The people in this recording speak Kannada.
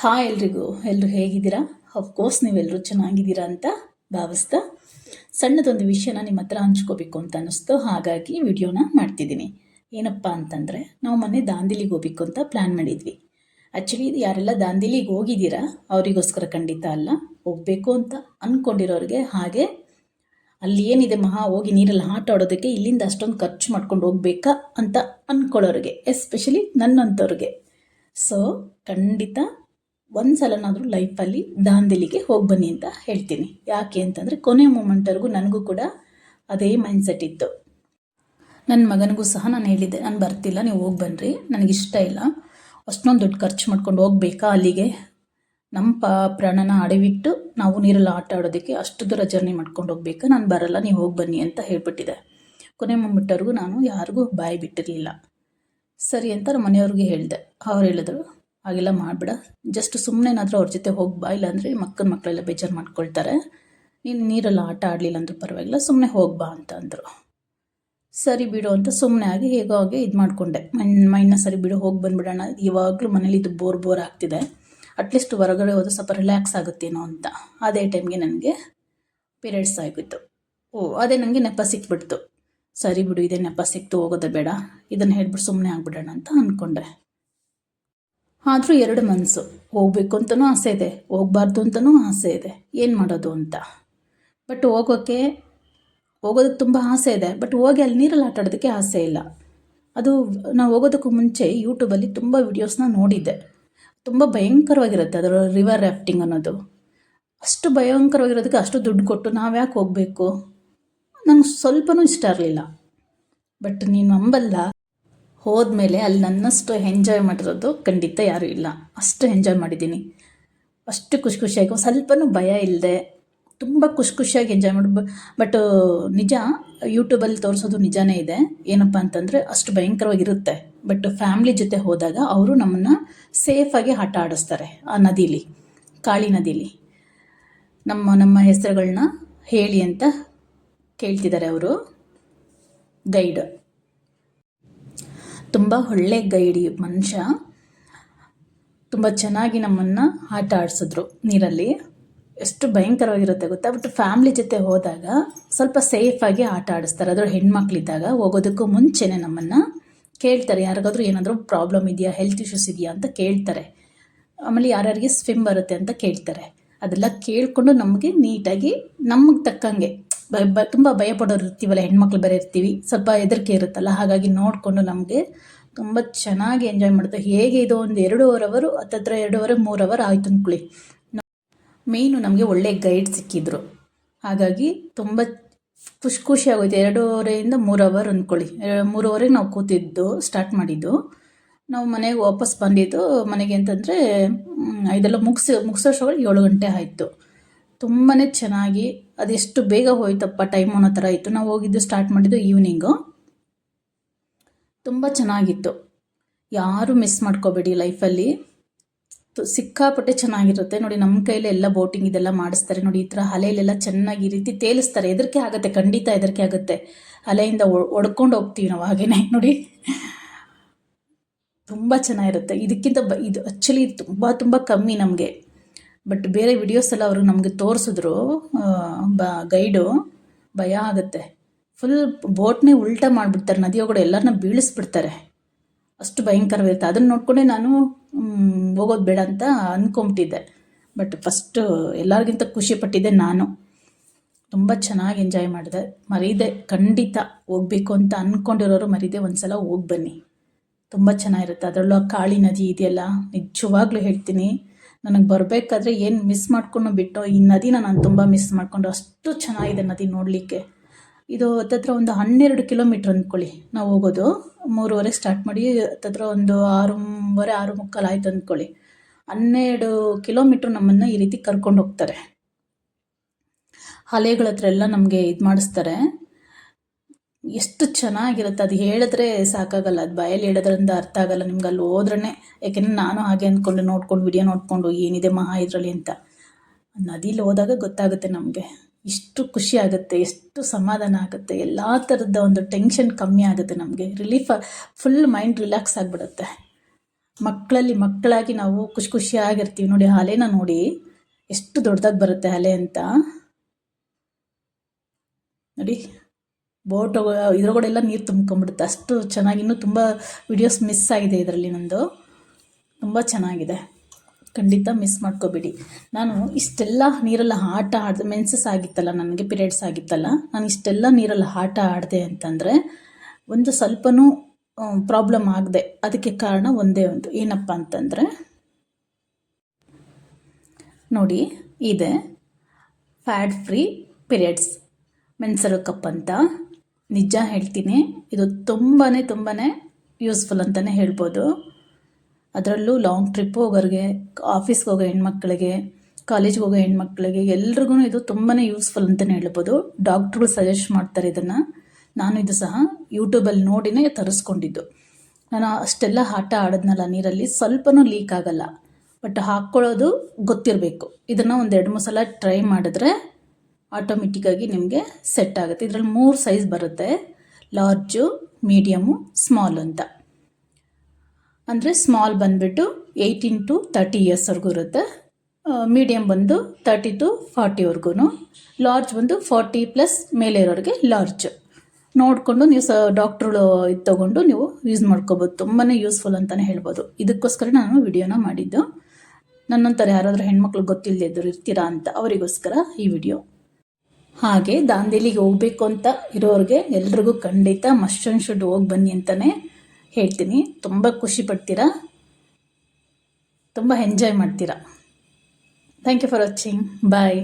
ಹಾಯ್ ಎಲ್ರಿಗೂ. ಎಲ್ಲರೂ ಹೇಗಿದ್ದೀರಾ? ಅಫ್ಕೋರ್ಸ್ ನೀವೆಲ್ಲರೂ ಚೆನ್ನಾಗಿದ್ದೀರಾ ಅಂತ ಭಾವಿಸ್ತಾ ಸಣ್ಣದೊಂದು ವಿಷಯನ ನಿಮ್ಮ ಹತ್ರ ಹಂಚ್ಕೋಬೇಕು ಅಂತ ಅನ್ನಿಸ್ತು. ಹಾಗಾಗಿ ವಿಡಿಯೋನ ಮಾಡ್ತಿದ್ದೀನಿ. ಏನಪ್ಪ ಅಂತಂದರೆ, ನಾವು ಮೊನ್ನೆ ದಾಂದಿಲಿಗೆ ಹೋಗ್ಬೇಕು ಅಂತ ಪ್ಲ್ಯಾನ್ ಮಾಡಿದ್ವಿ. ಆ್ಯಕ್ಚುಲಿ ಯಾರೆಲ್ಲ ದಾಂದಿಲಿಗೆ ಹೋಗಿದ್ದೀರಾ, ಅವರಿಗೋಸ್ಕರ ಖಂಡಿತ ಅಲ್ಲ. ಹೋಗಬೇಕು ಅಂತ ಅಂದ್ಕೊಂಡಿರೋರಿಗೆ ಹಾಗೆ ಅಲ್ಲಿ ಏನಿದೆ ಮಹಾ, ಹೋಗಿ ನೀರಲ್ಲಿ ಆಟ ಆಡೋದಕ್ಕೆ ಇಲ್ಲಿಂದ ಅಷ್ಟೊಂದು ಖರ್ಚು ಮಾಡ್ಕೊಂಡು ಹೋಗ್ಬೇಕಾ ಅಂತ ಅಂದ್ಕೊಳ್ಳೋರಿಗೆ ಎಸ್ಪೆಷಲಿ ನನ್ನಂಥವ್ರಿಗೆ ಸೊ ಖಂಡಿತ ಒಂದು ಸಲನಾದರೂ ಲೈಫಲ್ಲಿ ದಾಂದೇಲಿಗೆ ಹೋಗಿ ಬನ್ನಿ ಅಂತ ಹೇಳ್ತೀನಿ. ಯಾಕೆ ಅಂತಂದರೆ ಕೊನೆ ಮೂಮೆಂಟ್ವರೆಗೂ ನನಗೂ ಕೂಡ ಅದೇ ಮೈಂಡ್ಸೆಟ್ ಇತ್ತು. ನನ್ನ ಮಗನಿಗೂ ಸಹ ನಾನು ಹೇಳಿದ್ದೆ, ನಾನು ಬರ್ತಿಲ್ಲ, ನೀವು ಹೋಗಿ ಬನ್ನಿರಿ ನನಗಿಷ್ಟ ಇಲ್ಲ. ಅಷ್ಟೊಂದು ದುಡ್ಡು ಖರ್ಚು ಮಾಡ್ಕೊಂಡು ಹೋಗ್ಬೇಕಾ ಅಲ್ಲಿಗೆ? ನಮ್ಮ ಪ, ಪ್ರಾಣನ ಅಡವಿಟ್ಟು ನಾವು ನೀರಲ್ಲಿ ಆಟ ಆಡೋದಕ್ಕೆ ಅಷ್ಟು ದೂರ ಜರ್ನಿ ಮಾಡ್ಕೊಂಡು ಹೋಗ್ಬೇಕಾ? ನಾನು ಬರಲ್ಲ, ನೀವು ಹೋಗಿ ಬನ್ನಿ ಅಂತ ಹೇಳ್ಬಿಟ್ಟಿದೆ. ಕೊನೆ ಮೂಮೆಂಟ್ವರೆಗೂ ನಾನು ಯಾರಿಗೂ ಬಾಯಿ ಬಿಟ್ಟಿರಲಿಲ್ಲ. ಸರಿ ಅಂತ ನಮ್ಮ ಮನೆಯವ್ರಿಗೆ ಹೇಳಿದೆ. ಅವ್ರು ಹೇಳಿದ್ರು ಹಾಗೆಲ್ಲ ಮಾಡಬೇಡ. ಜಸ್ಟ್ ಸುಮ್ಮನೆ ಏನಾದರೂ ಅವ್ರ ಜೊತೆ ಹೋಗಿ ಬಾ, ಇಲ್ಲಾಂದರೆ ಮಕ್ಕಳ ಮಕ್ಕಳೆಲ್ಲ ಬೇಜಾರು ಮಾಡ್ಕೊಳ್ತಾರೆ. ನೀನು ನೀರೆಲ್ಲ ಆಟ ಆಡಲಿಲ್ಲ ಅಂದರೂ ಪರವಾಗಿಲ್ಲ ಸುಮ್ಮನೆ ಹೋಗ್ಬಾ ಅಂತ ಅಂದರು. ಸರಿ ಬಿಡು ಅಂತ ಸುಮ್ಮನೆ ಆಗಿ ಹೇಗೋ ಹಾಗೆ ಇದು ಮಾಡಿಕೊಂಡೆ. ಮೈನ್ ಮೈಂಡ್ನ ಸರಿ ಬಿಡು, ಹೋಗಿ ಬಂದುಬಿಡೋಣ. ಇವಾಗಲೂ ಮನೇಲಿ ಇದು ಬೋರ್ ಬೋರ್ ಆಗ್ತಿದೆ. ಅಟ್ಲೀಸ್ಟ್ ಹೊರಗಡೆ ಹೋದ್ರೆ ಸ್ವಲ್ಪ ರಿಲ್ಯಾಕ್ಸ್ ಆಗುತ್ತೇನೋ ಅಂತ. ಅದೇ ಟೈಮ್ಗೆ ನನಗೆ ಪೀರಿಯಡ್ಸ್ ಆಗಿತ್ತು ಓ, ಅದೇ ನನಗೆ ನೆಪ ಸಿಕ್ಬಿಡ್ತು. ಸರಿ ಬಿಡು, ಇದೇ ನೆಪ ಸಿಕ್ತು, ಹೋಗೋದೇ ಬೇಡ. ಇದನ್ನು ಹೇಳ್ಬಿಟ್ಟು ಸುಮ್ಮನೆ ಆಗಿಬಿಡೋಣ ಅಂತ ಅಂದ್ಕೊಂಡೆ ಆದರೂ ಎರಡು ಮನಸ್ಸು ಹೋಗಬೇಕು ಅಂತಲೂ ಆಸೆ ಇದೆ ಹೋಗಬಾರ್ದು ಅಂತಲೂ ಆಸೆ ಇದೆ. ಏನು ಮಾಡೋದು ಅಂತ. ಬಟ್ ಹೋಗೋಕ್ಕೆ ಹೋಗೋದಕ್ಕೆ ತುಂಬ ಆಸೆ ಇದೆ. ಬಟ್ ಹೋಗಿ ಅಲ್ಲಿ ನೀರಲ್ಲಿ ಆಟ ಆಡೋದಕ್ಕೆ ಆಸೆ ಇಲ್ಲ. ಅದು ನಾವು ಹೋಗೋದಕ್ಕೂ ಮುಂಚೆ ಯೂಟ್ಯೂಬಲ್ಲಿ ತುಂಬ ವೀಡಿಯೋಸ್ನ ನೋಡಿದ್ದೆ. ತುಂಬ ಭಯಂಕರವಾಗಿರುತ್ತೆ ಅದರ ರಿವರ್ ರಾಫ್ಟಿಂಗ್ ಅನ್ನೋದು. ಅಷ್ಟು ಭಯಂಕರವಾಗಿರೋದಕ್ಕೆ ಅಷ್ಟು ದುಡ್ಡು ಕೊಟ್ಟು ನಾವು ಯಾಕೆ ಹೋಗಬೇಕು? ನಂಗೆ ಸ್ವಲ್ಪನೂ ಇಷ್ಟ ಇರಲಿಲ್ಲ. ಬಟ್ ನೀನು ನಂಬಲ್ಲ. ಹೋದ್ಮೇಲೆ ಅಲ್ಲಿ ನನ್ನಷ್ಟು ಎಂಜಾಯ್ ಮಾಡಿರೋದು ಖಂಡಿತ ಯಾರೂ ಇಲ್ಲ. ಅಷ್ಟು ಎಂಜಾಯ್ ಮಾಡಿದ್ದೀನಿ. ಅಷ್ಟು ಖುಷಿ ಖುಷಿಯಾಗಿ ಸ್ವಲ್ಪನೂ ಭಯ ಇಲ್ಲದೆ ತುಂಬ ಖುಷಿ ಖುಷಿಯಾಗಿ ಎಂಜಾಯ್ ಮಾಡಿ ಬಟ್ ನಿಜ ಯೂಟ್ಯೂಬಲ್ಲಿ ತೋರಿಸೋದು ನಿಜಾನೇ ಇದೆ. ಏನಪ್ಪ ಅಂತಂದರೆ ಅಷ್ಟು ಭಯಂಕರವಾಗಿರುತ್ತೆ. ಬಟ್ ಫ್ಯಾಮ್ಲಿ ಜೊತೆ ಹೋದಾಗ ಅವರು ನಮ್ಮನ್ನು ಸೇಫಾಗಿ ಆಟ ಆಡಿಸ್ತಾರೆ ಆ ನದಿಲಿ, ಕಾಳಿ ನದೀಲಿ. ನಮ್ಮ ನಮ್ಮ ಹೆಸರುಗಳನ್ನ ಹೇಳಿ ಅಂತ ಕೇಳ್ತಿದ್ದಾರೆ ಅವರು. ಗೈಡ್ ತುಂಬ ಒಳ್ಳೆ ಗೈಡಿ ಮನುಷ್ಯ. ತುಂಬ ಚೆನ್ನಾಗಿ ನಮ್ಮನ್ನು ಆಟ ಆಡಿಸಿದ್ರು ನೀರಲ್ಲಿ. ಎಷ್ಟು ಭಯಂಕರವಾಗಿರುತ್ತೆ ಗೊತ್ತಾ? ಬಟ್ ಫ್ಯಾಮ್ಲಿ ಜೊತೆ ಹೋದಾಗ ಸ್ವಲ್ಪ ಸೇಫಾಗಿ ಆಟ ಆಡಿಸ್ತಾರೆ. ಅದರ ಹೆಣ್ಮಕ್ಳಿದ್ದಾಗ ಹೋಗೋದಕ್ಕೂ ಮುಂಚೆನೇ ನಮ್ಮನ್ನು ಕೇಳ್ತಾರೆ. ಯಾರಿಗಾದ್ರೂ ಏನಾದರೂ ಪ್ರಾಬ್ಲಮ್ ಇದೆಯಾ? ಹೆಲ್ತ್ ಇಶ್ಯೂಸ್ ಇದೆಯಾ ಅಂತ ಕೇಳ್ತಾರೆ. ಆಮೇಲೆ ಯಾರ್ಯಾರಿಗೆ ಸ್ವಿಮ್ ಬರುತ್ತೆ ಅಂತ ಕೇಳ್ತಾರೆ. ಅದೆಲ್ಲ ಕೇಳಿಕೊಂಡು ನಮಗೆ ನೀಟಾಗಿ ನಮಗೆ ತಕ್ಕಂಗೆ ಬ ತುಂಬ ಭಯಪಡೋರು ಇರ್ತೀವಲ್ಲ ಹೆಣ್ಮಕ್ಳು ಬೇರೆ ಇರ್ತೀವಿ. ಸ್ವಲ್ಪ ಹೆದರಿಕೆ ಇರುತ್ತಲ್ಲ, ಹಾಗಾಗಿ ನೋಡಿಕೊಂಡು ನಮಗೆ ತುಂಬ ಚೆನ್ನಾಗಿ ಎಂಜಾಯ್ ಮಾಡ್ತೇವೆ ಹೇಗೆ ಇದು ಒಂದು ಎರಡೂವರೆ ಅವರು ಹತ್ತತ್ರ ಎರಡೂವರೆ ಮೂರು ಅವರ್ ಆಯಿತು ಅಂದ್ಕೊಳ್ಳಿ ಮೇಯ್ನು ನಮಗೆ ಒಳ್ಳೆ ಗೈಡ್ ಸಿಕ್ಕಿದ್ರು. ಹಾಗಾಗಿ ತುಂಬ ಖುಷಿ ಖುಷಿ ಆಗೋಯ್ತು. ಎರಡೂವರೆಯಿಂದ ಮೂರು ಅವರ್ ಅಂದ್ಕೊಳ್ಳಿ ಮೂರುವರೆಗೆ ನಾವು ಕೂತಿದ್ದು, ಸ್ಟಾರ್ಟ್ ಮಾಡಿದ್ದು. ನಾವು ಮನೆಗೆ ವಾಪಸ್ ಬಂದಿದ್ದು ಮನೆಗೆ ಅಂತಂದರೆ ಇದೆಲ್ಲ ಮುಗಿಸಿ ಮುಗಿಸೋಷ್ಟ್ರೊಳಗೆ ಏಳು ಗಂಟೆ ಆಯಿತು. ತುಂಬಾ ಚೆನ್ನಾಗಿ ಅದೆಷ್ಟು ಬೇಗ ಹೋಯ್ತಪ್ಪ ಟೈಮ್ ಅನ್ನೋ ಥರ ಇತ್ತು. ನಾವು ಹೋಗಿದ್ದು ಸ್ಟಾರ್ಟ್ ಮಾಡಿದ್ದು ಈವ್ನಿಂಗು ತುಂಬ ಚೆನ್ನಾಗಿತ್ತು. ಯಾರು ಮಿಸ್ ಮಾಡ್ಕೋಬೇಡಿ ಲೈಫಲ್ಲಿ ಸಿಕ್ಕಾಪಟ್ಟೆ ಚೆನ್ನಾಗಿರುತ್ತೆ. ನೋಡಿ ನಮ್ಮ ಕೈಲೇ ಎಲ್ಲ ಬೋಟಿಂಗ್ ಇದೆಲ್ಲ ಮಾಡಿಸ್ತಾರೆ. ನೋಡಿ, ಈ ಥರ ಅಲೆಯಲ್ಲೆಲ್ಲ ಚೆನ್ನಾಗಿ ಈ ರೀತಿ ತೇಲಿಸ್ತಾರೆ. ಹೆದರಿಕೆ ಆಗುತ್ತೆ, ಖಂಡಿತ ಹೆದರಿಕೆ ಆಗುತ್ತೆ. ಅಲೆಯಿಂದ ಒಡ್ಕೊಂಡು ಹೋಗ್ತೀವಿ ನಾವು ಹಾಗೇನೆ. ನೋಡಿ, ತುಂಬ ಚೆನ್ನಾಗಿರುತ್ತೆ. ಇದಕ್ಕಿಂತ ಇದು ಆ್ಯಕ್ಚುಲಿ ತುಂಬ ತುಂಬ ಕಮ್ಮಿ ನಮಗೆ. ಬಟ್ ಬೇರೆ ವಿಡಿಯೋಸ್ ಎಲ್ಲ ಅವರು ನಮಗೆ ತೋರಿಸಿದ್ರು ಬ ಗೈಡು ಭಯ ಆಗುತ್ತೆ. ಫುಲ್ ಬೋಟ್ನೇ ಉಲ್ಟಾ ಮಾಡಿಬಿಡ್ತಾರೆ ನದಿಯೊಳಗಡೆ ಎಲ್ಲರನ್ನ ಬೀಳಿಸ್ಬಿಡ್ತಾರೆ. ಅಷ್ಟು ಭಯಂಕರವಿರುತ್ತೆ. ಅದನ್ನು ನೋಡ್ಕೊಂಡೆ ನಾನು ಹೋಗೋದು ಬೇಡ ಅಂತ ಅಂದ್ಕೊಂಬಿಟ್ಟಿದ್ದೆ ಬಟ್ ಫಸ್ಟು ಎಲ್ಲರಿಗಿಂತ ಖುಷಿಪಟ್ಟಿದ್ದೆ ನಾನು. ತುಂಬ ಚೆನ್ನಾಗಿ ಎಂಜಾಯ್ ಮಾಡಿದೆ. ಮರೀದೆ ಖಂಡಿತ ಹೋಗ್ಬೇಕು ಅಂತ ಅಂದ್ಕೊಂಡಿರೋರು ಮರೀದೆ ಒಂದು ಸಲ ಹೋಗಿ ಬನ್ನಿ. ತುಂಬ ಚೆನ್ನಾಗಿರುತ್ತೆ. ಅದರಲ್ಲೂ ಕಾಳಿ ನದಿ ಇದೆಯಲ್ಲ, ನಿಜವಾಗ್ಲೂ ಹೇಳ್ತೀನಿ. ನನಗೆ ಬರಬೇಕಾದ್ರೆ ಏನು ಮಿಸ್ ಮಾಡ್ಕೊಂಡು ಬಿಟ್ಟು ಈ ನದಿನ ನಾನು ತುಂಬ ಮಿಸ್ ಮಾಡಿಕೊಂಡು ಅಷ್ಟು ಚೆನ್ನಾಗಿದೆ ನದಿ ನೋಡಲಿಕ್ಕೆ. ಇದು ಹತ್ತತ್ರ ಒಂದು ಹನ್ನೆರಡು ಕಿಲೋಮೀಟ್ರ್ ಅಂದ್ಕೊಳ್ಳಿ ನಾವು ಹೋಗೋದು. ಮೂರುವರೆ ಸ್ಟಾರ್ಟ್ ಮಾಡಿ ಹತ್ತತ್ರ ಒಂದು ಆರೂವರೆ ಆರು ಮುಕ್ಕಾಲು ಆಯ್ತು ಅಂದ್ಕೊಳ್ಳಿ ಹನ್ನೆರಡು ಕಿಲೋಮೀಟ್ರ್ ನಮ್ಮನ್ನು ಈ ರೀತಿ ಕರ್ಕೊಂಡು ಹೋಗ್ತಾರೆ. ಹಲೆಗಳ ಹತ್ರ ಎಲ್ಲ ನಮಗೆ ಇದು ಮಾಡಿಸ್ತಾರೆ. ಎಷ್ಟು ಚೆನ್ನಾಗಿರುತ್ತೆ ಅದು ಹೇಳಿದ್ರೆ ಸಾಕಾಗಲ್ಲ, ಅದು ಬಾಯಲ್ಲಿ ಹೇಳೋದ್ರಿಂದ ಅರ್ಥ ಆಗಲ್ಲ ನಿಮ್ಗೆ ಅಲ್ಲಿ ಹೋದ್ರೇ ಯಾಕೆಂದ್ರೆ ನಾನು ಹಾಗೆ ಅಂದ್ಕೊಂಡು ನೋಡ್ಕೊಂಡು ವಿಡಿಯೋ ನೋಡಿಕೊಂಡು ಏನಿದೆ ಮಹಾ ಇದರಲ್ಲಿ ಅಂತ. ನದಿಲಿ ಹೋದಾಗ ಗೊತ್ತಾಗುತ್ತೆ ನಮಗೆ. ಇಷ್ಟು ಖುಷಿ ಆಗುತ್ತೆ, ಎಷ್ಟು ಸಮಾಧಾನ ಆಗುತ್ತೆ, ಎಲ್ಲ ಥರದ ಒಂದು ಟೆನ್ಷನ್ ಕಮ್ಮಿ ಆಗುತ್ತೆ ನಮಗೆ. ರಿಲೀಫ್ ಫುಲ್ ಮೈಂಡ್ ರಿಲ್ಯಾಕ್ಸ್ ಆಗಿಬಿಡುತ್ತೆ. ಮಕ್ಕಳಲ್ಲಿ ಮಕ್ಕಳಾಗಿ ನಾವು ಖುಷಿ ಖುಷಿಯಾಗಿರ್ತೀವಿ ನೋಡಿ ಅಲೆನ ನೋಡಿ. ಎಷ್ಟು ದೊಡ್ಡದಾಗಿ ಬರುತ್ತೆ ಅಲೆ ಅಂತ. ನೋಡಿ. ಬೋಟ್ ಇದ್ರೊಳಗಡೆಲ್ಲ ನೀರು ತುಂಬ್ಕೊಂಡ್ಬಿಡುತ್ತೆ. ಅಷ್ಟು ಚೆನ್ನಾಗಿ ಇನ್ನೂ ತುಂಬ ವಿಡಿಯೋಸ್ ಮಿಸ್ ಆಗಿದೆ ಇದರಲ್ಲಿ ನಂದು. ತುಂಬ ಚೆನ್ನಾಗಿದೆ. ಖಂಡಿತ ಮಿಸ್ ಮಾಡ್ಕೋಬೇಡಿ. ನಾನು ಇಷ್ಟೆಲ್ಲ ನೀರಲ್ಲ ಆಟ ಆಡಿದೆ ಮೆನ್ಸಸ್ ಆಗಿತ್ತಲ್ಲ, ನನಗೆ ಪಿರಿಯಡ್ಸ್ ಆಗಿತ್ತಲ್ಲ, ನಾನು ಇಷ್ಟೆಲ್ಲ ನೀರಲ್ಲಿ ಆಟ ಆಡಿದೆ ಅಂತಂದರೆ ಒಂದು ಸ್ವಲ್ಪನೂ ಪ್ರಾಬ್ಲಮ್ ಆಗದೆ. ಅದಕ್ಕೆ ಕಾರಣ ಒಂದೇ ಒಂದು. ಏನಪ್ಪ ಅಂತಂದರೆ, ನೋಡಿ, ಇದೆ. ಫ್ಯಾಟ್ ಫ್ರೀ ಪಿರಿಯಡ್ಸ್ ಮೆನ್ಸರು ಕಪ್ ಅಂತ ನಿಜ ಹೇಳ್ತೀನಿ. ಇದು ತುಂಬಾ ತುಂಬಾ ಯೂಸ್ಫುಲ್ ಅಂತಲೇ ಹೇಳ್ಬೋದು. ಅದರಲ್ಲೂ ಲಾಂಗ್ ಟ್ರಿಪ್ ಹೋಗೋರಿಗೆ ಆಫೀಸ್ಗೆ ಹೋಗೋ ಹೆಣ್ಮಕ್ಳಿಗೆ ಕಾಲೇಜ್ಗೆ ಹೋಗೋ ಹೆಣ್ಮಕ್ಳಿಗೆ ಎಲ್ರಿಗೂ ಇದು ತುಂಬಾ ಯೂಸ್ಫುಲ್ ಅಂತಲೇ ಹೇಳ್ಬೋದು. ಡಾಕ್ಟ್ರುಗಳು ಸಜೆಸ್ಟ್ ಮಾಡ್ತಾರೆ ಇದನ್ನು. ನಾನು ಇದು ಸಹ ಯೂಟ್ಯೂಬಲ್ಲಿ ನೋಡಿನೇ ತರಿಸ್ಕೊಂಡಿದ್ದು. ನಾನು ಅಷ್ಟೆಲ್ಲ ಆಟ ಆಡಿದ್ನಲ್ಲ ನೀರಲ್ಲಿ, ಸ್ವಲ್ಪನೂ ಲೀಕ್ ಆಗಲ್ಲ. ಬಟ್ ಹಾಕ್ಕೊಳ್ಳೋದು ಗೊತ್ತಿರಬೇಕು. ಇದನ್ನು ಒಂದು ಎರಡು ಮೂರು ಸಲ ಟ್ರೈ ಮಾಡಿದ್ರೆ ಆಟೋಮೆಟಿಕ್ಕಾಗಿ ನಿಮಗೆ ಸೆಟ್ ಆಗುತ್ತೆ. ಇದರಲ್ಲಿ ಮೂರು ಸೈಜ್ ಬರುತ್ತೆ. ಲಾರ್ಜು ಮೀಡಿಯಮು ಸ್ಮಾಲ್ ಅಂತ. ಅಂದರೆ ಸ್ಮಾಲ್ ಬಂದುಬಿಟ್ಟು ಏಯ್ಟೀನ್ ಟು ತರ್ಟಿ ಇಯರ್ಸ್ವರೆಗೂ ಇರುತ್ತೆ. ಮೀಡಿಯಮ್ ಬಂದು ತರ್ಟಿ ಟು ಫಾರ್ಟಿವರೆಗೂ ಲಾರ್ಜ್ ಬಂದು ಫಾರ್ಟಿ ಪ್ಲಸ್ ಮೇಲೆ ಇರೋರಿಗೆ ಲಾರ್ಜ್ ನೋಡಿಕೊಂಡು ನೀವು ಸ ಡಾಕ್ಟ್ರುಗಳು ಇದು ತೊಗೊಂಡು ನೀವು ಯೂಸ್ ಮಾಡ್ಕೋಬೋದು. ತುಂಬಾ ಯೂಸ್ಫುಲ್ ಅಂತಲೇ ಹೇಳ್ಬೋದು. ಇದಕ್ಕೋಸ್ಕರ ನಾನು ವಿಡಿಯೋನ ಮಾಡಿದ್ದು. ನನ್ನಂತರ ಯಾರಾದರೂ ಹೆಣ್ಮಕ್ಳು ಗೊತ್ತಿಲ್ಲದೆ ಇದ್ದರು ಇರ್ತೀರಾ ಅಂತ ಅವರಿಗೋಸ್ಕರ ಈ ವಿಡಿಯೋ ಹಾಗೆ ದಾಂದೇಲಿಗೆ ಹೋಗ್ಬೇಕು ಅಂತ ಇರೋರಿಗೆ ಎಲ್ರಿಗೂ ಖಂಡಿತ ಮಸ್ಟ್ ಶುಡ್ ಹೋಗಿ ಬನ್ನಿ ಅಂತಲೇ ಹೇಳ್ತೀನಿ. ತುಂಬ ಖುಷಿ ಪಡ್ತೀರಾ? ತುಂಬ ಎಂಜಾಯ್ ಮಾಡ್ತೀರಾ? Thank you for watching bye